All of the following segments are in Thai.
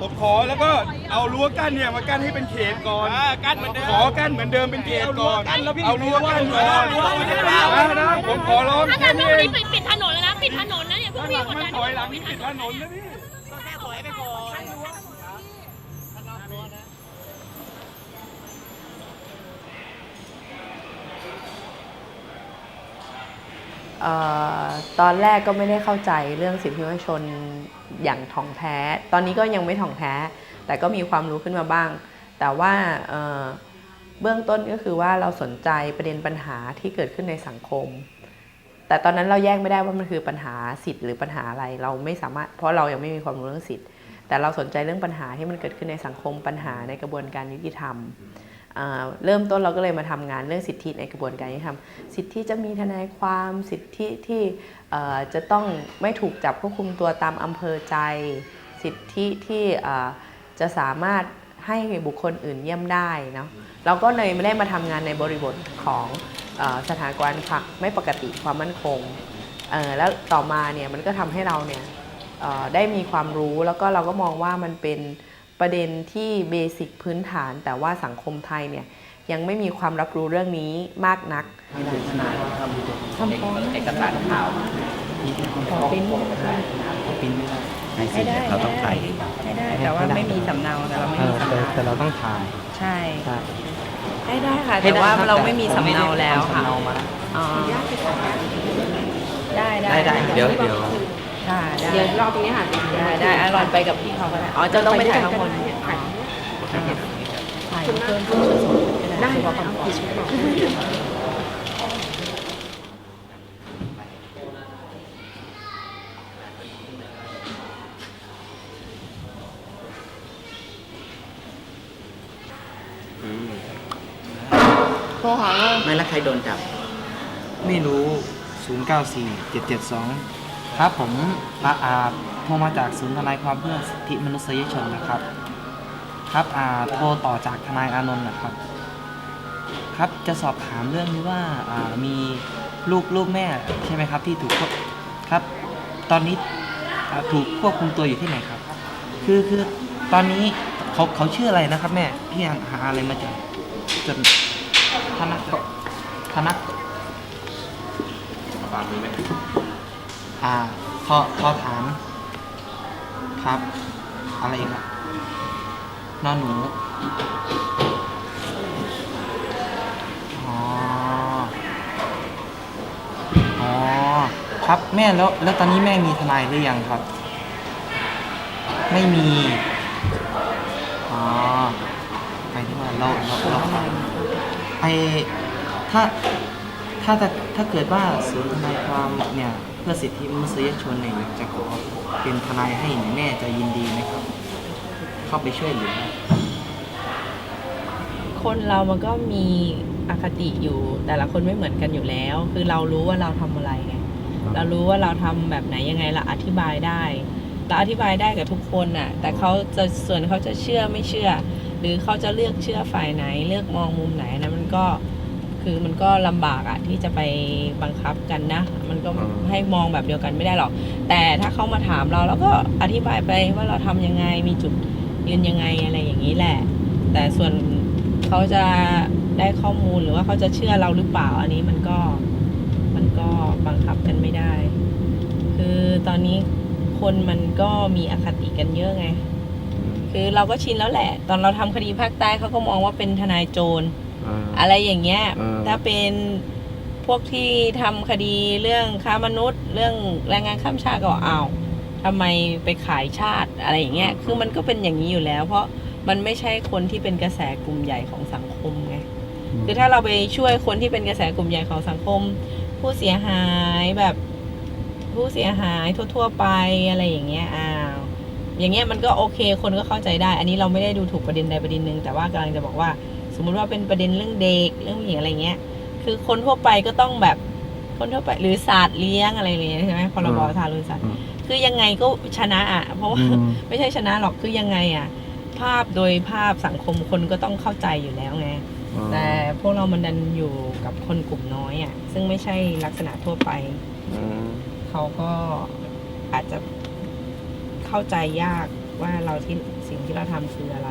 ผมขอแล้วก็เอารั้วกั้นเนี่ยมากั้นให้เป็นเขตก่อนกั้นเหมือนเดิมขอกั้นเหมือนเดิมเป็นเขตก่อนเอารั้วกั้นแล้วพี่เอารั้วกั้นก่อนรั้วไม่ได้เอานะนะผมขอร้องถ้าแค่เกิดนี้ว่าเอวันงนี้ปิดปิดถนนแล้วนะปิดถนนนะอย่าเพิ่งถ้าหพี่ลังกดมันดันถอยหลังนี่ปิดถนนนะพี่ก็แค่ถอยไปก่อนเอ่อตอนแรกก็ไม่ได้เข้าใจเรื่องสิทธิมนุษยชน อย่างถ่องแท้ ตอนนี้ก็ยังไม่ถ่องแท้ แต่ก็มีความรู้ขึ้นมาบ้าง แต่ว่าเเบื้องต้นก็คือว่าเราสนใจประเด็นปัญหาที่เกิดขึ้นในสังคม แต่ตอนนั้นเราแยกไม่ได้ว่ามันคือปัญหาสิทธิ์หรือปัญหาอะไร เราไม่สามารถ เพราะเรายังไม่มีความรู้เรื่องสิทธิ์ แต่เราสนใจเรื่องปัญหาที่มันเกิดขึ้นในสังคม ปัญหาในกระบวนการยุติธรรมเริ่มต้นเราก็เลยมาทำงานเรื่องสิทธิในกระบวนการยุติธรรม สิทธิจะมีทนายความ สิทธิที่ จะต้องไม่ถูกจับควบคุมตัวตามอำเภอใจ สิทธิที่จะสามารถให้บุคคลอื่นเยี่ยมได้เนาะเราก็เลยไม่ได้มาทำงานในบริบทของอสถานการณ์ค่ะไม่ปกติความมั่นคงแล้วต่อมาเนี่ยมันก็ทำให้เราเนี่ยได้มีความรู้แล้วก็เราก็มองว่ามันเป็นประเด็นที่เบสิกพื้นฐาน แต่ว่าสังคมไทยเนี่ยยังไม่มีความรับรู้เรื่องนี้มากนัก ม่ได้ทนายทำทำฟ้องเอกสารข่าวขอปริ้นปิ้นไม่ได้ให้สิแต่เราต้องถ่ายเองให้ได้แต่ว่าไม่มีสำเนาแต่เราไม่มีสำแต่เนาแต่เราต้องถ่ายใช่ใช่ได้ค่ะแต่ว่าเราไม่มีสำเนาแล้วค่ะได้ได้ได้เดี๋ยวเดี๋ยวได้เดี๋ยวรอตรงนี้ค่ะได้ได้อะรอนไปกับพี่เขาก็ได้อ๋อจะต้องไปถ่ายข้างบนถ่ายถ่ายเพิ่มเพิ่มสดได้ได้เอากี่ชุด โทรหา ไม่แล้วใครโดนจับ ไม่รู้ 094 772 ครับผมอาอาโทรมาจากศูนย์ทนายความเพื่อสิทธิมนุษยชนนะครับ ครับอาโทรต่อจากทนายอานนท์นะครับ ครับจะสอบถามเรื่องนี้ว่าอ่ามีลูกลูกแม่ใช่ไหมครับที่ถูกควบครับ ตอนนี้อ่าถูกควบคุมตัวอยู่ที่ไหนครับ คือคือตอนนี้เขาเขาชื่ออะไรนะครับ แม่พี่หาหาอะไรมาจดจด ธนักธนักอ่าทอทอฐาน ครับ อะไรอีกครับนอนหนู อ๋อ อ๋อ ครับแม่แล้วแล้วตอนนี้แม่มีทนายหรือยังครับ ไม่มี อ๋อหมายถึงว่าเราเราเรา ไอถ้าถ้าถ้าถ้าเกิดว่าศูนย์ทนายความเนี่ยเพื่อสิทธิมนุษยชนเนี่ยอยากจะขอเป็นทนายให้เนี่ยแม่จะยินดีไหมครับ เข้าไปช่วยเหลือคนเรามันก็มีอคติอยู่ แต่ละคนไม่เหมือนกันอยู่แล้ว คือเรารู้ว่าเราทำอะไรไงเรารู้ว่าเราทำแบบไหนยังไงเราอธิบายได้ เราอธิบายได้กับทุกคนน่ะ แต่เขาจะส่วนเขาจะเชื่อไม่เชื่อ หรือเขาจะเลือกเชื่อฝ่ายไหน เลือกมองมุมไหนนะมันก็คือมันก็ลำบากอะที่จะไปบังคับกันนะ มันก็ให้มองแบบเดียวกันไม่ได้หรอก แต่ถ้าเขามาถามเราแล้วก็อธิบายไปว่าเราทำยังไงมีจุดยืนยังไงอะไรอย่างนี้แหละ แต่ส่วนเขาจะได้ข้อมูลหรือว่าเขาจะเชื่อเราหรือเปล่า อันนี้มันก็มันก็บังคับกันไม่ได้ คือตอนนี้คนมันก็มีอคติกันเยอะไง คือเราก็ชินแล้วแหละ ตอนเราทำคดีภาคใต้เขาก็มองว่าเป็นทนายโจรอะไรอย่างเงี้ยเออถ้าเป็นพวกที่ทำคดีเรื่องค้ามนุษย์ เรื่องแรงงานข้ามชาติก็อ้าวทำไมไปขายชาติอะไรอย่างเงี้ย คือมันก็เป็นอย่างนี้อยู่แล้ว เพราะมันไม่ใช่คนที่เป็นกระแสกลุ่มใหญ่ของสังคมไง คือถ้าเราไปช่วยคนที่เป็นกระแสกลุ่มใหญ่ของสังคม ผู้เสียหายแบบผู้เสียหายทั่ว ๆ ไปอะไรอย่างเงี้ยอ้าว อย่างเงี้ยมันก็โอเคคนก็เข้าใจได้ อันนี้เราไม่ได้ดูถูกประเด็นใดประเด็นหนึ่งแต่ว่ากำลังจะบอกว่า สมมุติว่าเป็นประเด็นเรื่องเด็กเรื่องผู้หญิงอะไรเงี้ย คือคนทั่วไปก็ต้องแบบคนทั่วไปหรือศาสตร์เลี้ยงอะไรเงี้ยใช่ไหมพรบอืมทารุณสัตว์อืมคือยังไงก็ชนะอะ เพราะว่าอืมไม่ใช่ชนะหรอกคือยังไงอะ ภาพโดยภาพสังคมคนก็ต้องเข้าใจอยู่แล้วไงแต่พวกเรามันดันอยู่กับคนกลุ่มน้อยอะซึ่งไม่ใช่ลักษณะทั่วไปเขาก็อาจจะ เข้าใจยากว่าเราที่สิ่งที่เราทำคืออะไร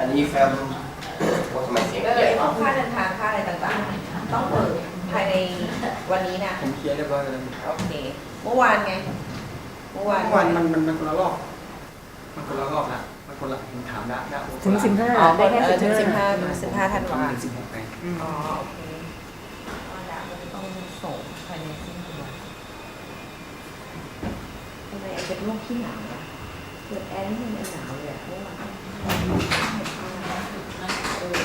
อันนี้แฟมว่าทำไมเสียงเออใหญ่ไอ้พวกค่าเดินทางค่าอะไรต่างๆ ต้องเปิดภายในวันนี้นะผมเคลียร์เรียบร้อยแล้วโอเคเมื่อวานไงเมื่อวานเมื่อวานมันมันมันคนละรอบ มันคนละรอบละมันคนละผมถามได้ได้ถึงสิบห้า อ๋อได้แค่เออถึงสิสิบบห้าห้าถึงสิบห้าธันวาถึงสิบหกไปอ๋อโอเคก็ดามันจะต้องส่งภายในสิ้นเดือนทำไมไอ้เป็นโรคที่หนาวอะเกิดแอร์นี่มันหนาวเลยอะเมื่อวานเออ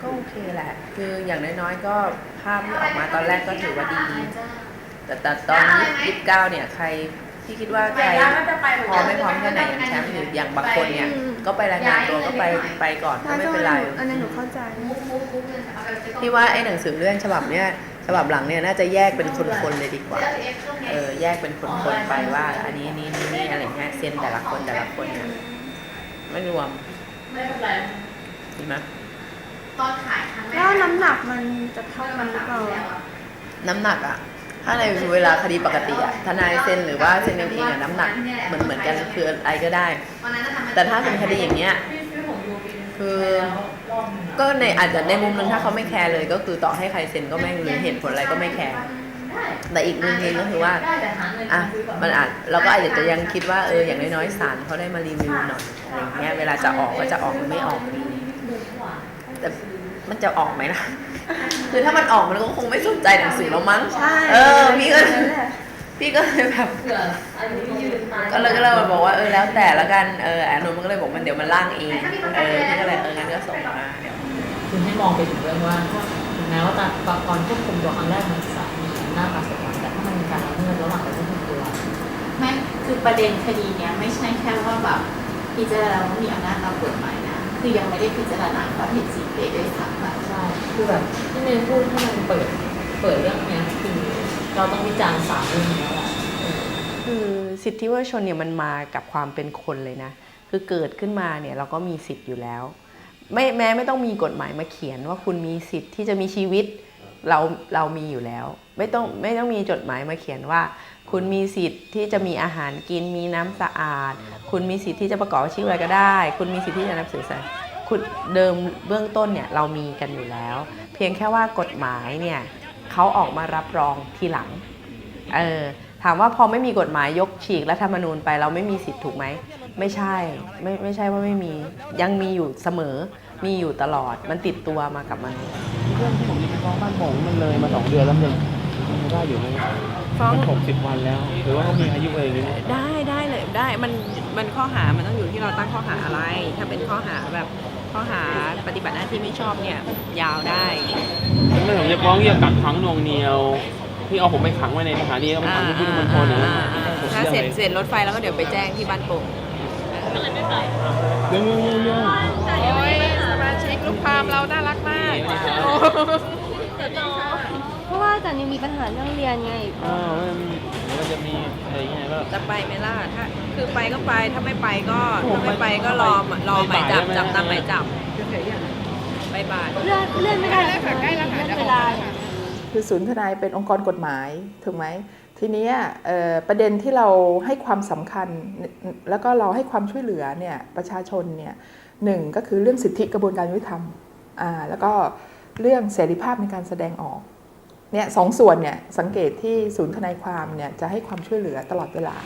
ก็โอเคแหละ คืออย่างน้อยๆก็ภาพที่ออกมาตอนแรกก็ถือว่าดี แต่แต่ตอนยี่สิบเก้าเนี่ยใครที่คิดว่าใครพร้อมไม่พร้อมแค่ไหนอย่างแชมป์หรืออย่างบางคนเนี่ย ก็ไปรายงานตัวก็ไปไปก่อนก็ไม่เป็นไรอันนี้หนูเข้าใจพี่ว่าไอ้หนังสือเรื่องฉบับเนี้ยฉ บับหลังเนี่ยน่าจะแยกเป็นคนๆเลยดีกว่า เออแยกเป็นคนๆไปว่า อันนี้นี่นี่นี่อะไรเงี้ยเซียนแต่ละคนแต่ละคนเนี่ยไม่รวมดีไหมแล้วน้ำหนักมันจะเท่ากันหรือเปล่าน้ำหนักอะถ้าในเวลาคดีปกติอะทนายเซ็นหรือว่าเซ็นเองเองอะน้ำหนักเหมือนเหมือนกันคืออะไรก็ได้ แต่ถ้าเป็นคดีอย่างเงี้ยคือ ก็ในอาจจะในมุมหนึงถ้าเขาไม่แคร์เลย ก็คือต่อให้ใครเซ็นก็ไม่รู้เหตุผลอะไรก็ไม่แคร์แต่อีกมุมหนึงก็คือว่าอะมันอาจเราก็อาจจะยังคิดว่าเอออย่างน้อยๆศาลเขาได้มารีวิวหน่อยอะไรอย่างเงี้ยเวลาจะออกก็จะออกหรือไม่ออกดีแต่มันจะออกไหมล่ะ คือถ้ามันออกมันก็คงไม่สนใจหนังสือแล้วมั้งใช่เออ พี่ก็ พี่ก็เลยแบบก็เลยก็เลยบอกว่าเออแล้วแต่ละกันเอออานนท์มันก็เลยบอกมันเดี๋ยวมันล่างเองเออพี่ก็เลยเอองั้นก็ส่งมาเดี๋ยวคือให้มองไปถึงเรื่องว่าถึงแม้ว่าตอนตอนควบคุมตัวครั้งแรกมันจะมีหน้าตาสดงแต่ถ้ามันมีการละเมิดระหว่างการควบคุมตัวไม่คือประเด็นคดีเนี้ยไม่ใช่แค่ว่าแบบพิจารณาว่ามีอำนาจตามกฎหมายนะคือยังไม่ได้พิจารณาความผิดสิทธิ์เลยด้วยซ้ำอะใช่คือแบบที่เมย์พูดถ้ามันเปิดเปิดเรื่องเนี้ยคือ เราต้องวิจารณ์ศาลเรื่องนี้แหละคือสิทธิวัชชนเนี่ยมันมากับความเป็นคนเลยนะ คือเกิดขึ้นมาเนี่ยเราก็มีสิทธิ์อยู่แล้ว ไม่แม้ไม่ต้องมีกฎหมายมาเขียนว่าคุณมีสิทธิ์ที่จะมีชีวิตเราเรามีอยู่แล้ว ไม่ต้องไม่ต้องมีจดหมายมาเขียนว่า คุณมีสิทธิ์ที่จะมีอาหารกินมีน้ำสะอาด คุณมีสิทธิ์ที่จะประกอบอาชีพอะไรก็ได้ คุณมีสิทธิ์ที่จะนับสื่อสารคุณเดิมเบื้องต้นเนี่ยเรามีกันอยู่แล้ว เพียงแค่ว่ากฎหมายเนี่ย เขาออกมารับรองทีหลัง เออ ถามว่าพอไม่มีกฎหมายยกฉีกรัฐธรรมนูญไปเราไม่มีสิทธิ์ถูกไหม ไม่ใช่ ไม่ไม่ใช่ว่าไม่มี ยังมีอยู่เสมอ มีอยู่ตลอด มันติดตัวมากับมัน เรื่องที่ผมจะไปฟ้องบ้านผมมันเลยมาสองเดือนแล้วมันยังมันได้อยู่ไหมฟ้องมันหกสิบวันแล้ว หรือว่าเขามีอายุอะไรอย่างเงี้ยได้ได้เลยได้ มันมันข้อหา มันต้องอยู่ที่เราตั้งข้อหาอะไร ถ้าเป็นข้อหาแบบ ข้อหาปฏิบัติหน้าที่ไม่ชอบเนี่ยยาวได้ไม่ผมจะฟ้องเกี่ยวกับกักขังหน่วงเหนียวที่เอาผมไปขังไว้ในสถานีแล้วมันขังที่พุทธมณฑลนะถ้าเสร็จเสร็จรถไฟแล้วก็เดี๋ยวไปแจ้งที่บ้านโป่งก็เลยไม่ไปเรื่องเรื่องเรื่องเรื่องโอ้ยสมาชิกลูกพามเราน่ารักมาก เพราะว่าจันยังมีปัญหาเรื่องเรียนไงอ้าวมันเดี๋ยว จะมีอะไรอย่างเงี้ยก็ จะไปไหมล่ะถ้าคือไปก็ไปถ้าไม่ไปก็ถ้าไม่ไปก็รอรอหมายจับจับตามหมายจับไปบ่ายเลื่อนเลื่อนไม่ได้ใช่ไหมเลื่อนเวลาคือศูนย์ทนายเป็นองค์กรกฎหมายถูกไหมทีเนี้ยเอ่อประเด็นที่เราให้ความสำคัญแล้วก็เราให้ความช่วยเหลือเนี่ยประชาชนเนี่ยหนึ่งก็คือเรื่องสิทธิกระบวนการยุติธรรมอ่าแล้วก็เรื่องเสรีภาพในการแสดงออก เนี่ยสองส่วนเนี่ยสังเกตที่ศูนย์ทนายความเนี่ยจะให้ความช่วยเหลือตลอดเวลา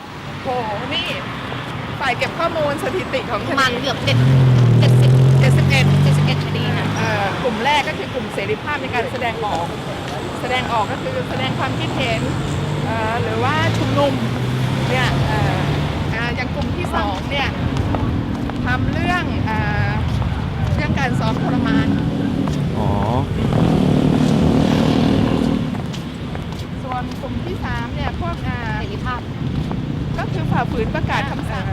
โอ้โห นี่ฝ่ายเก็บข้อมูลสถิติของคประมาณดีเกือบเจ็ดเจ็ดสิบ71เจ็ดสิบเอ็ดคดีค่ะเอ่อกลุ่มแรกก็คือกลุ่มเสรีภาพในการแสดงออก แสดงออกก็คือแสดงความคิดเห็นเอ่อหรือว่าชุมนุมเนี่ยเอ่ออ่าอย่างกลุ่มที่สองเนี่ยทำเรื่องเอ่อเรื่องการซ้อมทรมาน อ๋อ ส่วน กลุ่มที่สามเนี่ยพวกอ่าเสรีภาพ ก็คือฝ่าฝืนประกาศคำสั่ง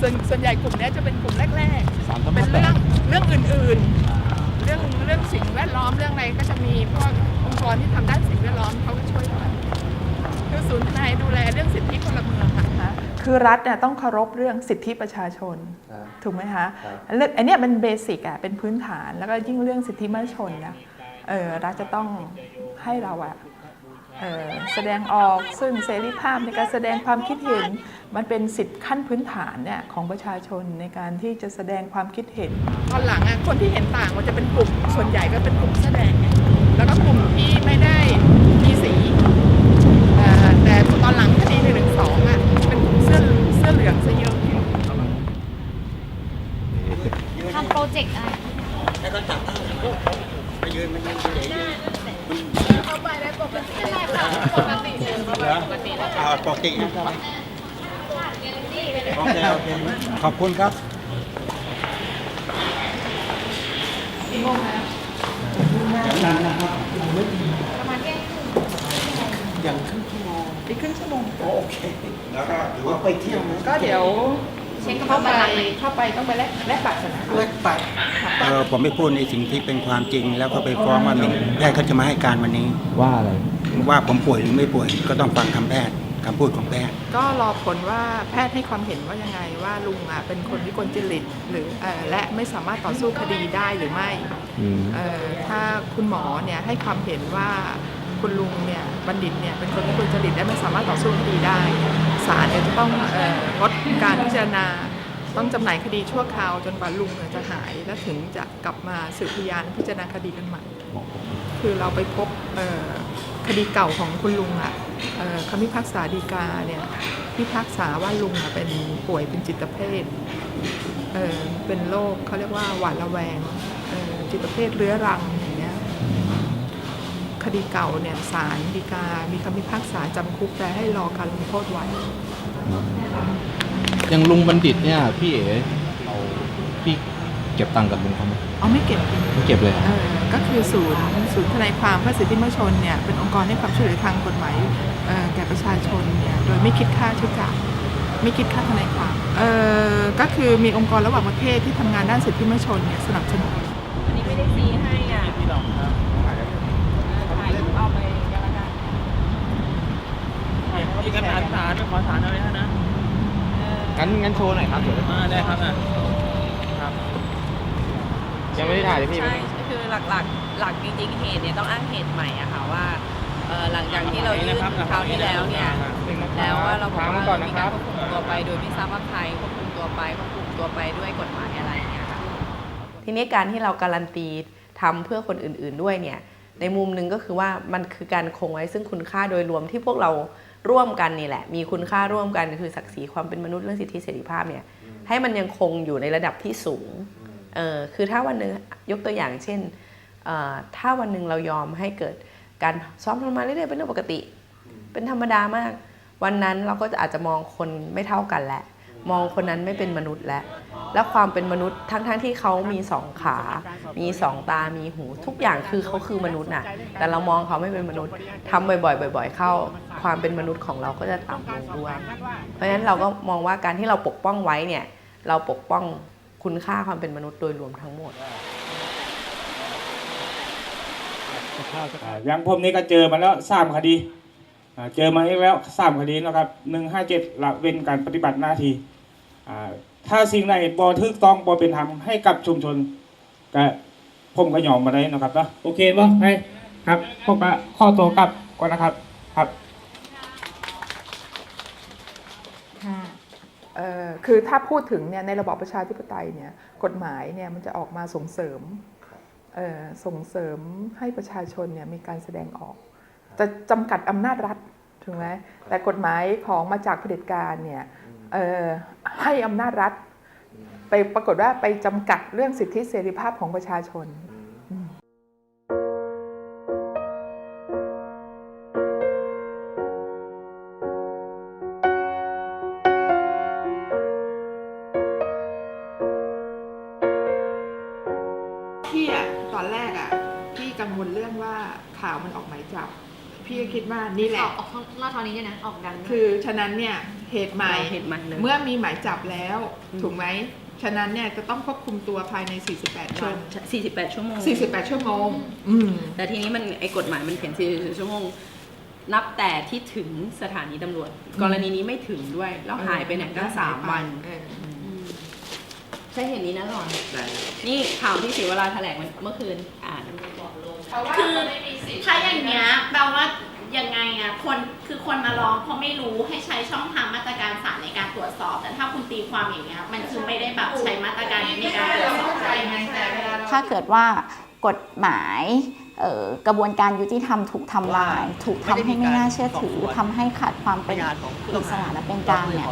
ส่วนส่วนใหญ่กลุ่มเนี้ยจะเป็นกลุ่มแรกๆสามทับเป็นแปเรื่องดเรื่องอื่นๆ เรื่องเรื่องสิ่งแวดล้อมเรื่องอะไรก็จะมีพวกองค์กรที่ทำด้านสิ่งแวดล้อมเขาก็ช่วยกันคือศูนย์ทนายดูแลเรื่องสิทธิพลเมืองค่ะ คือรัฐเนี่ยต้องเคารพเรื่องสิทธิประชาชน ครับถูกไหมคะครับ เรื่องอันเนี้ยมันเบสิกอะเป็นพื้นฐานแล้วก็ยิ่งเรื่องสิทธิมนุษยชนนะเออรัฐจะต้องให้เราอะเอ่อ แสดงออกซึ่งเสรีภาพในการแสดงความคิดเห็น มันเป็นสิทธิขั้นพื้นฐานเนี่ยของประชาชนในการที่จะแสดงความคิดเห็น ตอนหลังอะคนที่เห็นต่างมันจะเป็นกลุ่มส่วนใหญ่ก็เป็นกลุ่มแสอแดงไงแล้วก็กลุ่มที่ไม่ได้มีสีเอ่อแต่ตอนหลังคดีหนึ่งหนึ่งสองอะเป็นกลุ่มเสื้อเสื้อเหลืองซะเยอะทำโปรเจกต์อะไรเข้าไปได้ปกติ ปกติเลยปกติเลยอ่าปกติโอเคโอเคขอบคุณครับ อย่างครึ่งชั่วโมงอีกครึ่งชั่วโมงโอเค แล้วก็ถือว่าไปเที่ยวนะก็เดี๋ยวเช็คกระเข้าเป๋าไปบัตรไหมเข้าไปต้องไปแลกแลกบัตรก่อนนะคะเลิกไปเออผมไม่พูดในสิ่งที่เป็นความจริง แล้วก็ไปฟ้องว่าหมิ่นแพทย์เขาจะมาให้การวันนี้ ว่าอะไร ว่าผมป่วยหรือไม่ป่วยก็ต้องฟังคำแพทย์คำพูดของแพทย์ก็รอผลว่าแพทย์ให้ความเห็นว่ายังไงว่าลุงอะเป็นคนวิกลจริตหรือเอ่อและไม่สามารถต่อสู้คดีได้หรือไม่เอ่อถ้าคุณหมอเนี่ยให้ความเห็นว่าคุณลุงเนี่ยบัณฑิตเนี่ยเป็นคนวิกลจริตและไม่สามารถต่อสู้คดีได้ศาลเนี่ยจะต้องเอ่องดการพิจารณาต้องจำหน่ายคดีชั่วคราวจนกว่าลุงเนี่ยจะหายและถึงจะกลับมาสืบพยานพิจารณาคดีกันใหม่ คือเราไปพบเอ่อคดีเก่าของคุณลุงอะเอ่อคำพิพากษาฎีกาเนี่ยพิพากษาว่าลุงอะเป็นป่วยเป็นจิตเภทเอ่อเป็นโรคเขาเรียกว่าหวาดระแวงเอ่อจิตเภทเรื้อรังอย่างเงี้ยคดีเก่าเนี่ยศาลฎีกา มีคำพิพากษาจำคุกแต่ให้รอการลงโทษไว้อย่างลุงบัณฑิตเนี่ยพี่เอ๋เราพี่เก็บตังค์กับลุงเขาไหมเอาไม่เก็บไม่เก็บเลยเหรอเอ่อ ก็คือศูนย์ศูนย์ทนายความเพื่อสิทธิมนุษยชนเนี่ยเป็นองค์กรให้ความช่วยเหลือทางกฎหมายเอ่อแก่ประชาชนเนี่ยโดยไม่คิดค่าใช้จ่ายไม่คิดค่าทนายความเอ่อก็คือมีองค์กรระหว่างประเทศที่ทำงานด้านสิทธิมนุษยชนเนี่ยสนับสนุนอันนี้ไม่ได้ซีให้อะพี่ลองครับถ่ายรูปเอาไปกันละกันเอกสารสารไม่ขอสารอะไรนะงั้นงั้นโชว์หน่อยครับเดี๋ยวอ่าได้ครับอะครับยังไม่ได้ถ่ายเลยพี่ใช่ก็ คือหลักๆหลักจริงๆเหตุเนี่ยต้องอ้างเหตุใหม่อะค่ะว่าเอ่อหลังจากที่เรายื่นคราวที่แล้วเนี่ยแล้วว่าเราบอกว่ามีการควบคุมตัวไปโดยไม่ทราบว่าใครควบคุมตัวไปควบคุมตัวไปด้วยกฎหมายอะไรอย่างเงี้ยค่ะทีนี้การที่เราการันตีทำเพื่อคนอื่น ๆด้วยเนี่ยในมุมหนึ่งก็คือว่ามันคือการคงไว้ซึ่งคุณค่าโดยรวมที่พวกเราร่วมกันนี่แหละ มีคุณค่าร่วมกันคือศักดิ์ศรีความเป็นมนุษย์เรื่องสิทธิเสรีภาพเนี่ยให้มันยังคงอยู่ในระดับที่สูง เออคือถ้าวันหนึ่งยกตัวอย่างเช่น ถ้าวันหนึ่งเรายอมให้เกิดการซ้อมทรมานเรื่อยๆเป็นเรื่องปกติ เป็นธรรมดามาก วันนั้นเราก็จะอาจจะมองคนไม่เท่ากันแหละ มองคนนั้นไม่เป็นมนุษย์แล้วและความเป็นมนุษย์ทั้งๆทที่เขามีสองขา มีสองตา มีหู ทุกอย่างคือเขาคือมนุษย์น่ะ แต่เรามองเขาไม่เป็นมนุษย์ทำบ่อยๆ บ่อย ๆ เข้า ความเป็นมนุษย์ของเราก็จะต่ำลงด้วย เพราะฉะนั้นเราก็มองว่าการที่เราปกป้องไว้เนี่ย เราปกป้อง คุณค่าความเป็นมนุษย์โดยรวมทั้งหมด อ่าอย่างผมนี่ก็เจอมาแล้วสามคดีอ่าเจอมาอีกแล้วสามคดีนะครับหนึ่งห้าเจ็ดละเว้นการปฏิบัติหน้าที่อ่าถ้าสิ่งใดบ่ถูกต้องบ่เป็นธรรมให้กับชุมชนก็ผมก็ยอมมาได้นะครับเนาะโอเคบ่ให้ครับผมก็ข้อตัวกลับก่อนนะครับครับ เอ่อ คือถ้าพูดถึงเนี่ยในระบอบประชาธิปไตยเนี่ยกฎหมายเนี่ยมันจะออกมาส่งเสริมเอ่อส่งเสริมให้ประชาชนเนี่ยมีการแสดงออก จะจำกัดอำนาจรัฐถูกไหมแต่กฎหมายของมาจากเผด็จการเนี่ยเอ่อให้อำนาจรัฐ ไปปรากฏว่าไปจำกัดเรื่องสิทธิเสรีภาพของประชาชน ว่านี่แหละ ออกออกข้างนอกทางนี้เนี่ยนะ ออกดังด้วยคือฉะนั้นเนี่ยเหตุใหม่ เหตุใหม่เลย เมื่อมีหมายจับแล้วถูกไหม ฉะนั้นเนี่ยจะต้องควบคุมตัวภายใน 48วัน 48 ชั่วโมง 48 ชั่วโมง อืม แต่ทีนี้มันไอ้กฎหมายมันเขียน48ชั่วโมง นับแต่ที่ถึงสถานีตำรวจ กรณีนี้ไม่ถึงด้วย แล้วหายไปไหนก็สามวันเออใช่เห็นนี้นะหรอนนี่ข่าวที่ศิวราแถลงเมื่อคืนอ่านคือถ้าอย่างเงี้ยแปลว่า ยังไงอะคนคือคนมาร้องเพราะไม่รู้ให้ใช้ช่องทางมาตรการศาลในการตรวจสอบ แต่ถ้าคุณตีความอย่างเงี้ยมันคือไม่ได้แบบใช้มาตรการนี้ในการตรวจสอบได้ถ้าเกิดว่ากฎหมายกระบวนการยุติธรรมถูกทำลาย ถูกทำให้ไม่น่าเชื่อถือทำให้ขาดความเป็นอิสระและเป็นกลางเนี่ย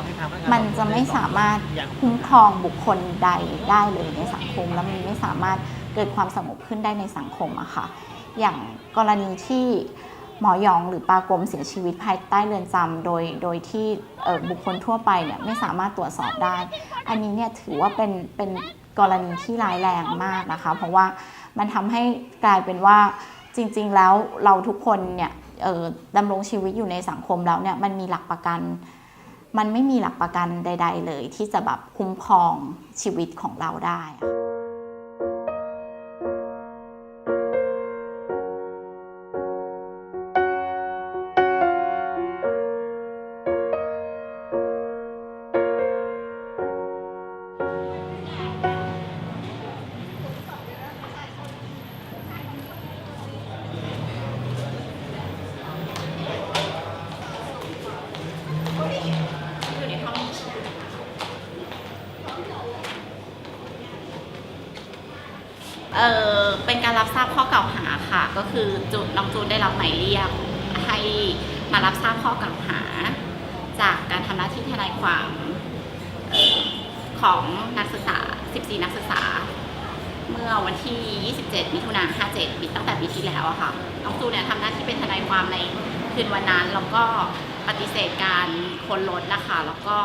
มันจะไม่สามารถคุ้มครองบุคคลใดได้เลยในสังคม และมันไม่สามารถเกิดความสงบขึ้นได้ในสังคมอะค่ะอย่างกรณีที่ หมอยองหรือปากรมเสียชีวิตภายใต้เรือนจำโดยโดยที่บุคคลทั่วไปเนี่ยไม่สามารถตรวจสอบได้ อันนี้เนี่ยถือว่าเป็นเป็นกรณีที่ร้ายแรงมากนะคะ เพราะว่ามันทำให้กลายเป็นว่าจริง ๆ แล้วเราทุกคนเนี่ยดำรงชีวิตอยู่ในสังคมแล้วเนี่ยมันมีหลักประกัน มันไม่มีหลักประกันใด ๆ เลยที่จะแบบคุ้มครองชีวิตของเราได้ ทราบข้อกล่าวหาค่ะ ก็คือจูนน้องจูนได้รับหมายเรียกให้มารับทราบข้อกล่าวหา จากการทำหน้าที่ทนายความของนักศึกษา 14 นักศึกษา เมื่อวันที่ 27 มิถุนายน 57ปีตั้งแต่ปีที่แล้วอะค่ะน้องจูนเนี่ยทำหน้าที่เป็นทนายความในคืนวันนั้นแล้วก็ปฏิเสธการค้นรถนะคะ แล้วก็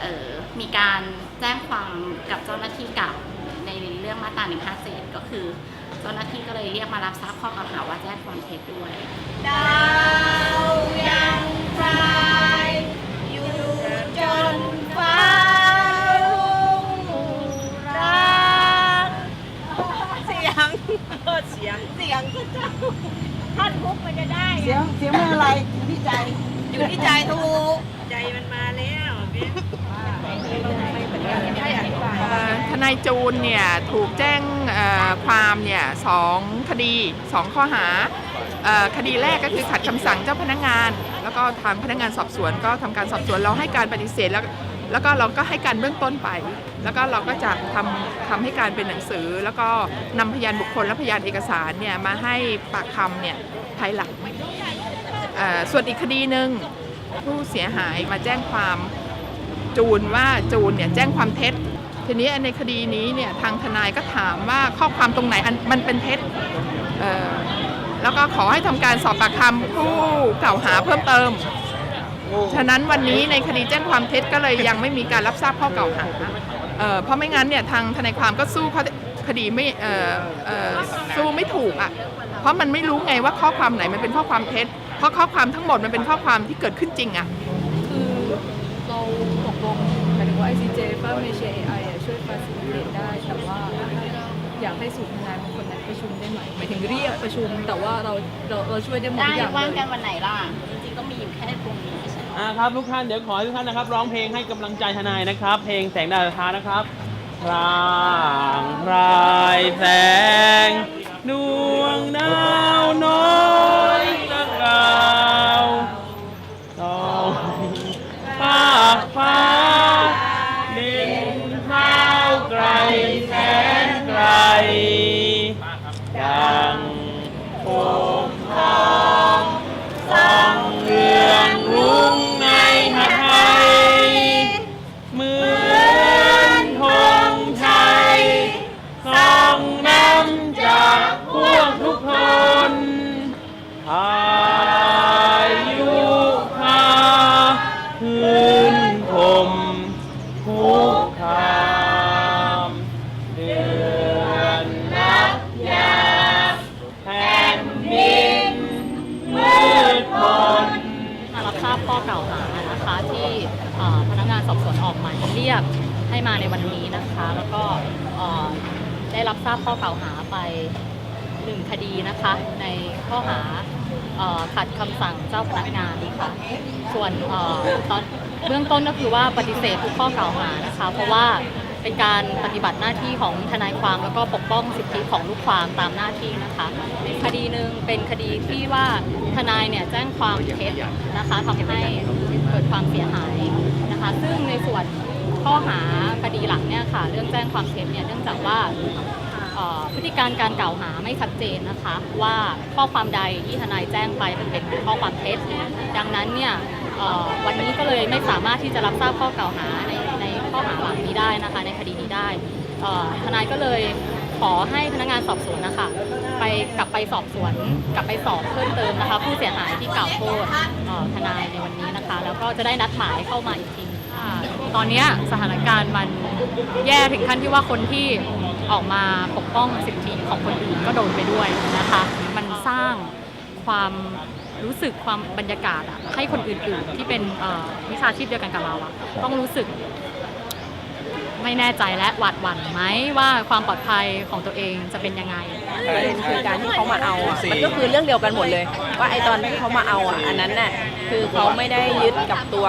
เออมีการแจ้งความกับเจ้าหน้าที่กับในเรื่องมาตรา157 ก็คือ เจ้าหน้าที่ก็เลยเรียกมารับทราบข้อกล่าวหาว่าแจ้งความเท็จด้วยดาวยังพรายอยู่จนฟ้ารุ่งรักเสียงเสียงเสียงก็เจ้าท่านพุกมันจะได้เสียงเสียงมันอะไรอยู่ที่ใจอยู่ที่ใจถูกใจมันมาแล้ว ทนายจูนเนี่ยถูกแจ้งความเนี่ยสองคดีสองข้อหาคดีแรกก็คือขัดคำสั่งเจ้าพนักงาน แล้วก็ทางพนักงานสอบสวนก็ทำการสอบสวนเราให้การปฏิเสธแล้วแล้วก็เราก็ให้การเบื้องต้นไป แล้วก็เราก็จะทำทำให้การเป็นหนังสือ แล้วก็นำพยานบุคคลและพยานเอกสารเนี่ยมาให้ปากคำเนี่ยภายหลังส่วนอีกคดีหนึ่งผู้เสียหายมาแจ้งความ จูนว่าจูนเนี่ยแจ้งความเท็จ ทีนี้ในคดีนี้เนี่ยทางทนายก็ถามว่าข้อความตรงไหนมันเป็นเท็จแล้วก็ขอให้ทำการสอบปากคำผู้กล่าวหาเพิ่มเติม ฉะนั้นวันนี้ในคดีแจ้งความเท็จก็เลยยังไม่มีการรับทราบข้อกล่าวหาเอ่อเพราะไม่งั้นเนี่ยทางทนายความก็สู้ข้อคดีไม่สู้ไม่ถูกอะ เพราะมันไม่รู้ไงว่าข้อความไหนมันเป็นข้อความเท็จ เพราะข้อความทั้งหมดมันเป็นข้อความที่เกิดขึ้นจริงอะ คือเราตกลงหมายถึงว่า ICJ ฟ้าเมเชีย AI อะช่วยฟาซิลิเตได้ แต่ว่าอยากให้สูตรทนายบางคนนั้นประชุมได้ไหมหมายถึงเรียกประชุม แต่ว่าเราเราเราช่วยได้หมดได้ทุกอย่างว่างเลกันยวันไหนล่ะ จริงๆก็มีอยู่แค่ตรงนี้ไม่ใช่เหรออ่าครับทุกท่านเดี๋ยวขอให้ทุกท่านนะครับ ร้องเพลงให้กำลังใจทนายนะครับ เพลงแสงดาวท้านะครับพรางพรายแสง ดวงดาวน้อยตะกาวต้องภาคฟ้าดินเท้า ก พนักงานสอบสวนออกหมายเรียกให้มาในวันนี้นะคะ แล้วก็ได้รับทราบข้อกล่าวหาไปหนึ่งคดีนะคะ ในข้อหาอขัดคำสั่งเจ้าพนักงานนะคะส่วนอตอนเบื้องต้นก็คือว่าปฏิเสธทุกข้อกล่าวหานะคะ เพราะว่าเป็นการปฏิบัติหน้าที่ของทนายความแล้วก็ปกป้องสิทธิของลูกความตามหน้าที่นะคะคดีหนึ่งเป็นคดีที่ว่าทนายเนี่ยแจ้งความเท็จนะคะทำให้ เกิดความเสียหายนะคะ ซึ่งในส่วนข้อหาคดีหลักเนี่ยค่ะ เรื่องแจ้งความเท็จเนี่ยเนื่องจากว่าพฤติการการกล่าวหาไม่ชัดเจนนะคะ ว่าข้อความใดที่ทนายแจ้งไปมันเป็นข้อความเท็จดังนั้นเนี่ยวันนี้ก็เลยไม่สามารถที่จะรับทราบข้อกล่าวหาในในข้อหาหลักนี้ได้นะคะ ในคดีนี้ได้ทนายก็เลย ขอให้พนักงานสอบสวนนะคะไปกลับไปสอบสวน กลับไปสอบเพิ่มเติมนะคะ ผู้เสียหายที่กล่าวโทษทนายในวันนี้นะคะ แล้วก็จะได้นัดหมายเข้ามาอีกทีค่ะตอนนี้สถานการณ์มันแย่ถึงขั้นที่ว่าคนที่ออกมาปกป้องสิทธิของคนอื่นก็โดนไปด้วยนะคะ มันสร้างความรู้สึกความบรรยากาศอะให้คนอื่นๆที่เป็นวิชาชีพเดียวกันกับเราต้องรู้สึก ไม่แน่ใจและหวาดหวั่นไหมว่าความปลอดภัยของตัวเองจะเป็นยังไง ประเด็นคือการที่เขามาเอาอะมันก็คือเรื่องเดียวกันหมดเลย ว่าไอตอนที่เขามาเอาอะอันนั้นน่ะคือเขาไม่ได้ยึดกับตัว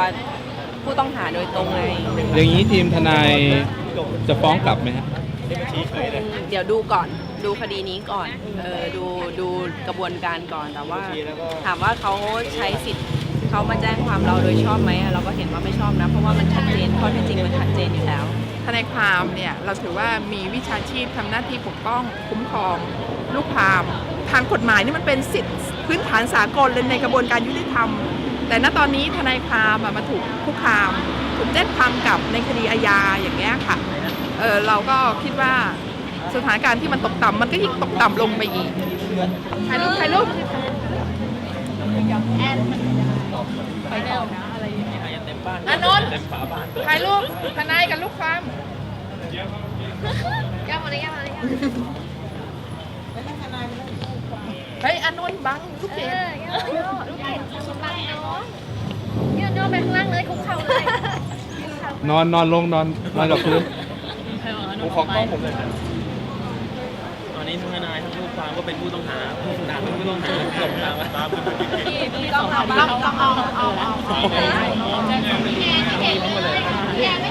ผู้ต้องหาโดยตรงไงอย่างนี้ทีมทนายจะฟ้องกลับไหมฮะเดี๋ยวดูก่อนดูคดีนี้ก่อนเออดูดูกระบวนการก่อนแต่ว่า ถามว่าเขาใช้สิทธิ์ เขามาแจ้งความเราโดยชอบไหมเราก็เห็นว่าไม่ชอบนะ เพราะว่ามันชัดเจนข้อเท็จจริงมันชัดเจนอยู่แล้ว ทนายความเนี่ยเราถือว่ามีวิชาชีพทำหน้าที่ปกป้องคุ้มครอง ลูกความทางกฎหมายนี่มันเป็นสิทธิพื้นฐานสากลเลยในกระบวนการยุติธรรม แต่ณตอนนี้ทนายความมาถูกคุกคาม ถูกแจ้งความกับในคดีอาญาอย่างเงี้ยค่ะเออเราก็คิดว่าสถานการณ์ที่มันตกต่ำมันก็ยิ่งตกต่ำลงไปอีกถ่ายรูปถ่ายรูป ไปแนวนะอะไรอย่างเงี้ยอานนท์ถ่ายรูปทนายกับลูกความย่ามาเลยย่ามาเลยย่าเฮ้ยอานนท์บังลูกเอเกดอย่าย่อลูกเกดบังน้องย่อย่อไปข้างล่างเลยคุกเข่าเลยนอนนอนลงนอนนอนกับพื้นผมขอกล้องผมเลยครับตอนนี้ทั้งทนายทั้งลูก ความก็เป็นผู้ต้องหาผู้ต้องหาผู้ต้องหาหลงตามมาตามที่ที่สองคดีเขาเอาเอาเอาเอาแจ้งความแกแกแกไม่